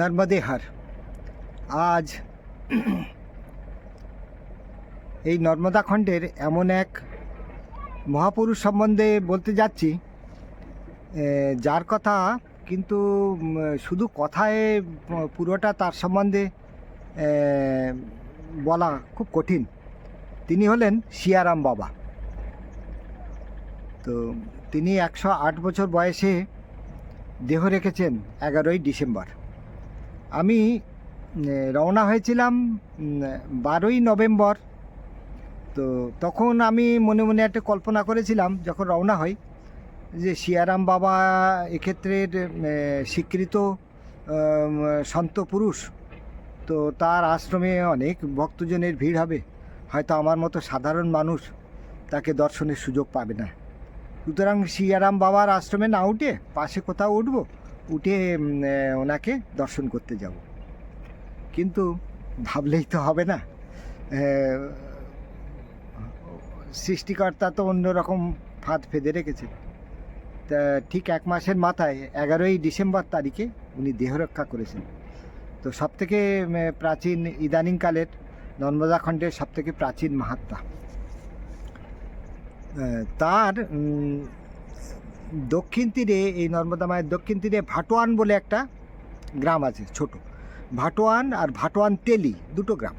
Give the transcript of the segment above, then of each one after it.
নর্মদে হার। আজ এই নর্মদা খণ্ডের এমন এক মহাপুরুষ সম্বন্ধে বলতে যাচ্ছি যার কথা কিন্তু শুধু কথায় পুরোটা তার সম্বন্ধে বলা খুব কঠিন। তিনি হলেন শিয়ারাম বাবা। তো তিনি একশো আট বছর বয়সে দেহ রেখেছেন এগারোই ডিসেম্বর। আমি রওনা হয়েছিলাম বারোই নভেম্বর। তো তখন আমি মনে মনে একটা কল্পনা করেছিলাম, যখন রওনা হই, যে শিয়ারাম বাবা এক্ষেত্রের স্বীকৃত সন্ত পুরুষ। তো তার আশ্রমে অনেক ভক্তজনের ভিড় হবে। হয়তো আমার মতো সাধারণ মানুষ তাকে দর্শনের সুযোগ পাবে না। সুতরাং শিয়ারাম বাবার আশ্রমে না উঠে পাশে কোথাও উঠবো। উঠে ওনাকে দর্শন করতে যাব। কিন্তু ভাবলেই তো হবে না। সৃষ্টিকর্তা তো অন্যরকম ফাঁদ ফেঁদে রেখেছে। তা ঠিক এক মাসের মাথায়, এগারোই ডিসেম্বর তারিখে উনি দেহরক্ষা করেছেন। তো সবথেকে প্রাচীন ইদানিংকালের, নর্মদা খণ্ডের সবথেকে প্রাচীন মাহাত্মা তার দক্ষিণ তীরে, এই নর্মদা মায়ের দক্ষিণ তীরে ভাটোয়ান বলে একটা গ্রাম আছে, ছোট। ভাটোয়ান আর ভাটোয়ান তেলি, দুটো গ্রাম।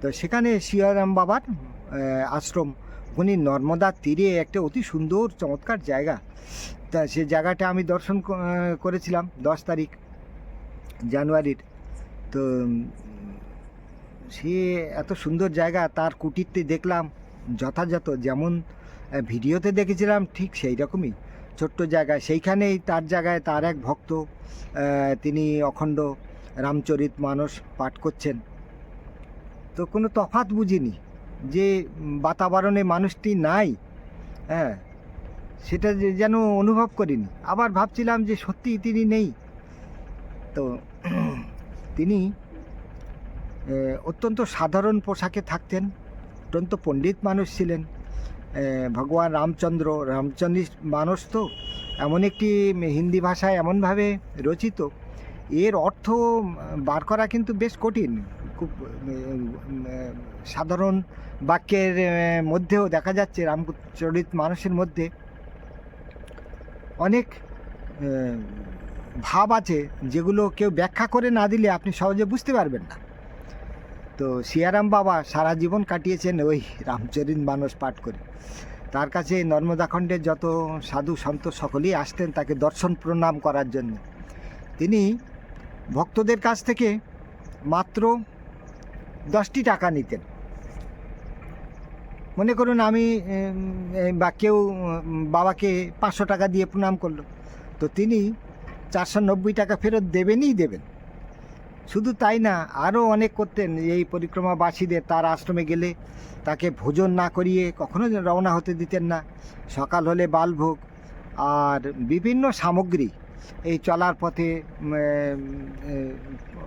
তো সেখানে শিয়ারাম বাবার আশ্রম। উনি নর্মদা তীরে একটা অতি সুন্দর, চমৎকার জায়গা। তা সে জায়গাটা আমি দর্শন করেছিলাম দশ তারিখ, জানুয়ারির। তো সে এত সুন্দর জায়গা, তার কুটিরটি দেখলাম যথাযথ। যেমন ভিডিওতে দেখেছিলাম ঠিক সেই রকমই ছোট্ট জায়গায় সেইখানেই তার জায়গায় তার এক ভক্ত তিনি অখণ্ড রামচরিত মানস পাঠ করছেন। তো কোনো তফাত বুঝিনি যে বাতাবরণে মানুষটি নাই হ্যাঁ সেটা যেন অনুভব করিনি। আবার ভাবছিলাম যে সত্যিই তিনি নেই। তো তিনি অত্যন্ত সাধারণ পোশাকে থাকতেন, অত্যন্ত পণ্ডিত মানুষ ছিলেন। ভগবান রামচন্দ্র রামচন্দ্র মানুষ তো এমন একটি হিন্দি ভাষায় এমনভাবে রচিত। এর অর্থ বার করা কিন্তু বেশ কঠিন। খুব সাধারণ বাক্যের মধ্যেও দেখা যাচ্ছে রামচরিত মানুষের মধ্যে অনেক ভাব আছে যেগুলো কেউ ব্যাখ্যা করে না দিলে আপনি সহজে বুঝতে পারবেন না। তো সিয়ারাম বাবা সারা জীবন কাটিয়েছেন ওই রামচরিত মানস পাঠ করে। তার কাছে নর্মদাখণ্ডের যত সাধু সন্ত সকলেই আসতেন তাকে দর্শন প্রণাম করার জন্য। তিনি ভক্তদের কাছ থেকে মাত্র দশটি টাকা নিতেন। মনে করুন আমি বা কেউ, বাবাকে পাঁচশো টাকা দিয়ে প্রণাম করল। তো তিনি চারশো নব্বই টাকা ফেরত দেবেনই দেবেন। শুধু তাই না, আরও অনেক করতেন এই পরিক্রমাবাসীদের। তার আশ্রমে গেলে তাকে ভোজন না করিয়ে কখনো রওনা হতে দিতেন না। সকাল হলে বালভোগ আর বিভিন্ন সামগ্রী এই চলার পথে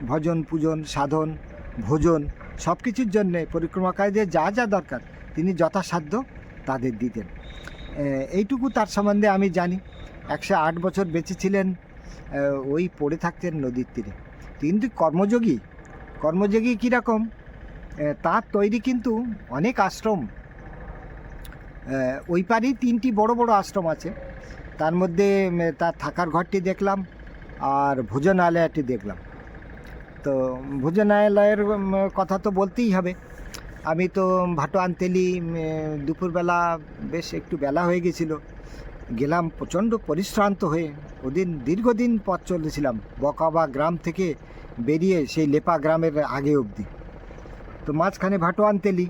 ভজন পূজন, সাধন, ভোজন সব কিছুর জন্যে পরিক্রমাকারীদের যা যা দরকার তিনি যথাসাধ্য তাদের দিতেন। এইটুকু তার সম্বন্ধে আমি জানি। একশো আট বছর বেঁচে ছিলেন ওই পড়ে থাকতেন নদীর তীরে। কিন্তু কর্মযোগী। কর্মযোগী কীরকম তার তৈরি কিন্তু অনেক আশ্রম। ওই পারেই তিনটি বড় বড় আশ্রম আছে। তার মধ্যে তার থাকার ঘরটি দেখলাম আর ভোজনালয়টি দেখলাম। তো ভোজনালয়ের কথা তো বলতেই হবে। আমি তো ভাটোয়ান তেলি উম, দুপুরবেলা বেশ একটু বেলা হয়ে গেছিল। গেলাম প্রচণ্ড পরিশ্রান্ত হয়ে। ওদিন দীর্ঘদিন পথ চলেছিলাম বকাবা গ্রাম থেকে বেরিয়ে সেই লেপা গ্রামের আগে অবধি। তো মাঝখানে ভাটোয়ান তেলি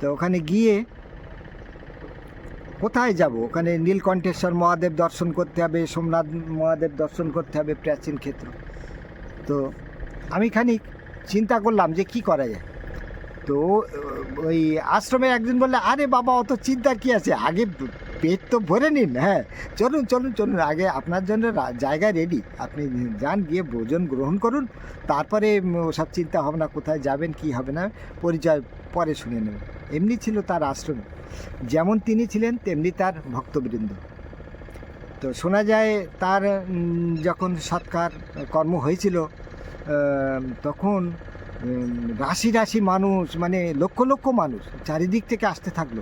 তো ওখানে গিয়ে কোথায় যাব? ওখানে নীলকণ্ঠেশ্বর মহাদেব দর্শন করতে হবে, সোমনাথ মহাদেব দর্শন করতে হবে প্রাচীন ক্ষেত্র। তো আমি খানিক চিন্তা করলাম যে কি করা যায়। তো ওই আশ্রমে একজন বললে, আরে বাবা, অত চিন্তা কি আছে? আগে পেট তো ভরে নিন হ্যাঁ। চলুন চলুন চলুন, আগে আপনার জন্য জায়গা রেডি আপনি যান, গিয়ে ভোজন গ্রহণ করুন। তারপরে ওসব চিন্তা ভাবনা কোথায় যাবেন, কি হবে না, পরিচয় পরে শুনে নেবেন এমনি ছিল তার আশ্রমে। যেমন তিনি ছিলেন, তেমনি তার ভক্তবৃন্দ। তো শোনা যায়, তার যখন সৎকার, কর্ম হয়েছিল তখন রাশি রাশি মানুষ মানে লক্ষ লক্ষ মানুষ চারিদিক থেকে আসতে থাকল।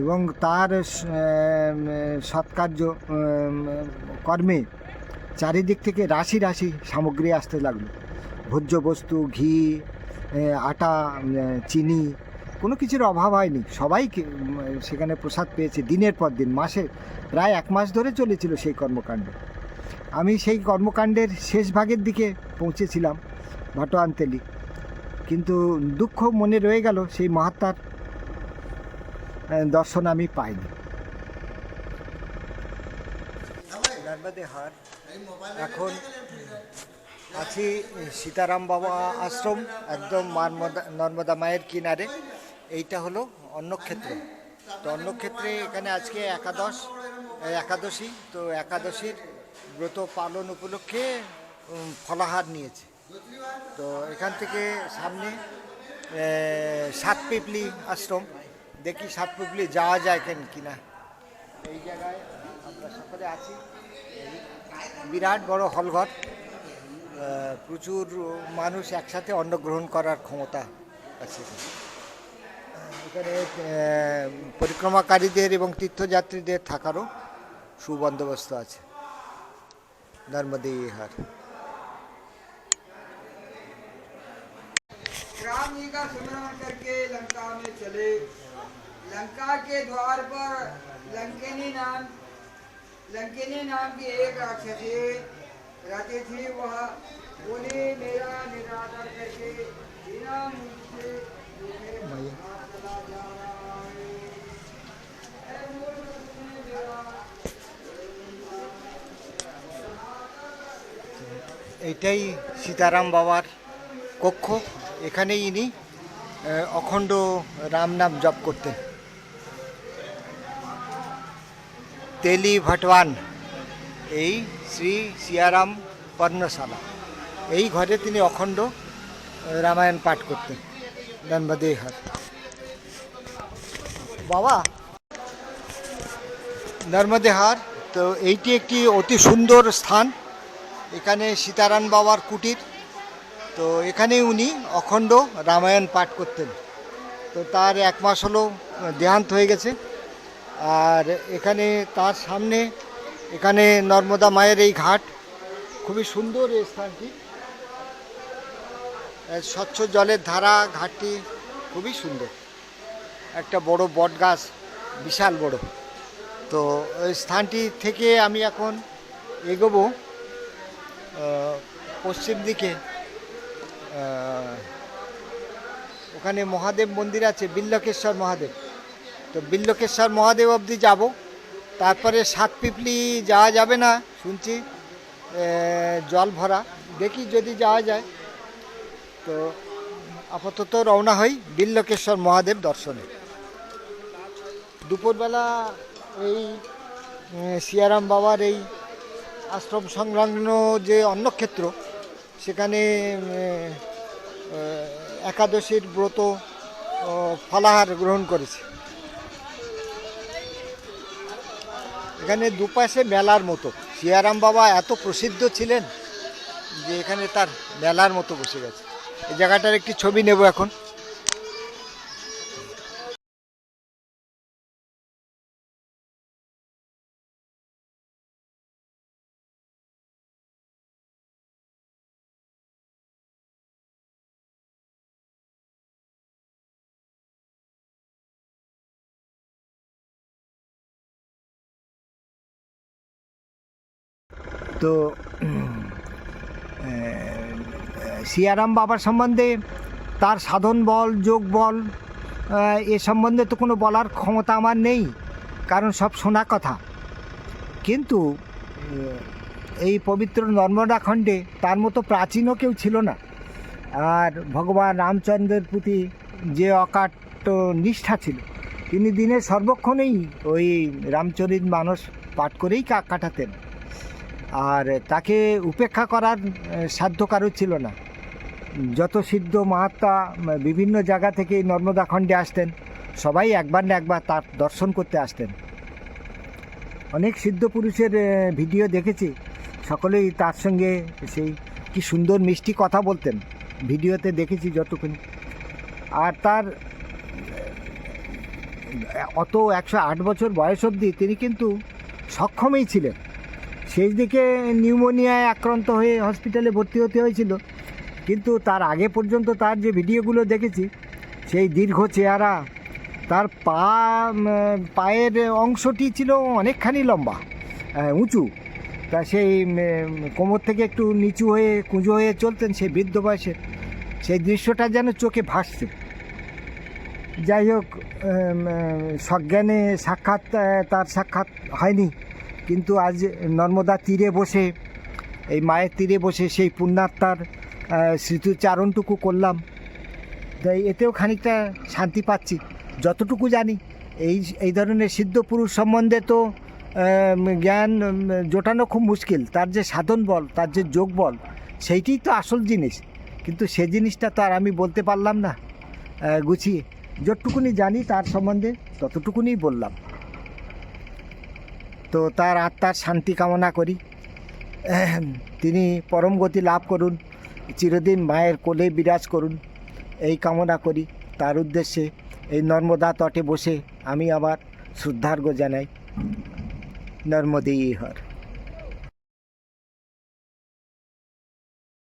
এবং তার সৎকার্য কর্মে চারিদিক থেকে রাশি রাশি সামগ্রী আসতে লাগল। ভোজ্য বস্তু ঘি আটা চিনি, কোনো কিছুর অভাব হয়নি। সবাই সেখানে প্রসাদ পেয়েছে দিনের পর দিন। মাসে প্রায় এক মাস ধরে চলেছিল সেই কর্মকাণ্ড। আমি সেই কর্মকাণ্ডের শেষ ভাগের দিকে পৌঁছেছিলাম ভাটোয়ানতেলি কিন্তু দুঃখ মনে রয়ে গেল সেই মহাত্মার দর্শন আমি পাইনি। এখন আছি সীতারাম বাবা আশ্রম, একদম নর্মদা মায়ের কিনারে। এইটা হলো অন্নক্ষেত্র। তো অন্নক্ষেত্রে এখানে আজকে একাদশ একাদশী, তো একাদশীর ব্রত পালন উপলক্ষে ফলাহার নিয়েছে। তো এখান থেকে সামনে সাত সাতপিপলি আশ্রম। দেখি সাতপিপলি যাওয়া যায় কেন কিনা এই জায়গায় আমরা সকলে আছি এই বিরাট বড় হলঘর আহ, প্রচুর মানুষ একসাথে অন্ন গ্রহণ করার ক্ষমতা আছে এখানে। এখানে আহ, পরিক্রমাকারীদের এবং তীর্থযাত্রীদের থাকারও সুবন্দোবস্ত আছে নর্মদে হার राम जी का स्मरण करके लंका में चले लंका के द्वार पर लंकिनी नाम लंकिनी नाम की एक राक्षसी रहती थी वह बोली मेरा निरादर करके बिना मुझसे मुझे बाहर चला जा रहा है ऐ मूर्ख तुमने मेरा এইটাই সীতারাম বাবার কক্ষ এখানেই ইনি আহ, অখণ্ড রাম নাম জপ করতেন তেলি ভটওয়ান এই শ্রী সিয়ারাম পর্ণশালা এই ঘরে তিনি অখণ্ড রামায়ণ পাঠ করতেন নর্মদে হার বাবা নর্মদে হার তো এইটি একটি অতি সুন্দর স্থান এখানে সীতারাম বাবার কুটির তো এখানে উনি অখণ্ড রামায়ণ পাঠ করতেন তো তার এক মাস হলো দেহান্ত হয়ে গেছে আর এখানে তার সামনে, এখানে নর্মদা মায়ের এই ঘাট। খুবই সুন্দর এই স্থানটি। স্বচ্ছ জলের ধারা ঘাটটি খুবই সুন্দর। একটা বড় বট গাছ বিশাল বড়। তো ওই স্থানটি থেকে আমি এখন এগোবো পশ্চিম দিকে। ওখানে মহাদেব মন্দির আছে, বিল্লকেশ্বর মহাদেব। তো বিল্লকেশ্বর মহাদেব অবধি যাব। তারপরে সাত পিপলি যাওয়া যাবে না, শুনছি জল ভরা। দেখি যদি যাওয়া যায়। তো আপাতত রওনা হই বিল্লকেশ্বর মহাদেব দর্শনে। দুপুরবেলা এই সিয়ারাম বাবার এই আশ্রম সংলগ্ন যে অন্নক্ষেত্র, সেখানে একাদশীর ব্রত ফলাহার গ্রহণ করেছে। এখানে দুপাশে মেলার মতো। সিয়ারাম বাবা এত প্রসিদ্ধ ছিলেন যে এখানে তার মেলার মতো বসে গেছে। এই জায়গাটার একটি ছবি নেব এখন। তো সিয়ারাম বাবার সম্বন্ধে, তার সাধন বল, যোগ বল, এ সম্বন্ধে তো কোনো বলার ক্ষমতা আমার নেই, কারণ সব শোনা কথা। কিন্তু এই পবিত্র নর্মদা খণ্ডে তার মতো প্রাচীনও কেউ ছিল না। আর ভগবান রামচন্দ্রের প্রতি যে অকাট্য নিষ্ঠা ছিল, তিনি দিনের সর্বক্ষণেই ওই রামচরিত মানুষ পাঠ করেই কাটাতেন। আর তাকে উপেক্ষা করার সাধ্য কারও ছিল না। যত সিদ্ধ মহাত্মা বিভিন্ন জায়গা থেকে নর্মদা খণ্ডে আসতেন, সবাই একবার না একবার তার দর্শন করতে আসতেন। অনেক সিদ্ধ পুরুষের ভিডিও দেখেছি, সকলেই তার সঙ্গে সেই কি সুন্দর মিষ্টি কথা বলতেন। ভিডিওতে দেখেছি যতক্ষণ। আর তার অত একশো আট বছর বয়স অবধি তিনি কিন্তু সক্ষমই ছিলেন। শেষ দিকে নিউমোনিয়ায় আক্রান্ত হয়ে হসপিটালে ভর্তি হতে হয়েছিল। কিন্তু তার আগে পর্যন্ত তার যে ভিডিওগুলো দেখেছি, সেই দীর্ঘ চেহারা, তার পা পায়ের অংশটি ছিল অনেকখানি লম্বা উঁচু। তা সেই কোমর থেকে একটু নিচু হয়ে, কুঁজো হয়ে চলতেন সেই বৃদ্ধ বয়সে। সেই দৃশ্যটা যেন চোখে ভাসছে। যাই হোক সজ্ঞানে সাক্ষাৎ তার সাক্ষাৎ হয়নি। কিন্তু আজ নর্মদা তীরে বসে, এই মায়ের তীরে বসে সেই পুণ্যাত্মার স্মৃতিচারণটুকু করলাম। তাই এতেও খানিকটা শান্তি পাচ্ছি। যতটুকু জানি, এই এই ধরনের সিদ্ধ পুরুষ সম্বন্ধে তো জ্ঞান জোটানো খুব মুশকিল। তার যে সাধন বল, তার যে যোগ বল, সেইটিই তো আসল জিনিস। কিন্তু সে জিনিসটা তো আর আমি বলতে পারলাম না। গুছিয়ে, যতটুকুনি জানি তার সম্বন্ধে ততটুকুনি বললাম। তো তার আত্মার শান্তি কামনা করি। তিনি পরম গতি লাভ করুন, চিরদিন মায়ের কোলে বিরাজ করুন। এই কামনা করি। তার উদ্দেশ্যে এই নর্মদা তটে বসে আমি আবার শ্রদ্ধার্ঘ জানাই। নর্মদেই হর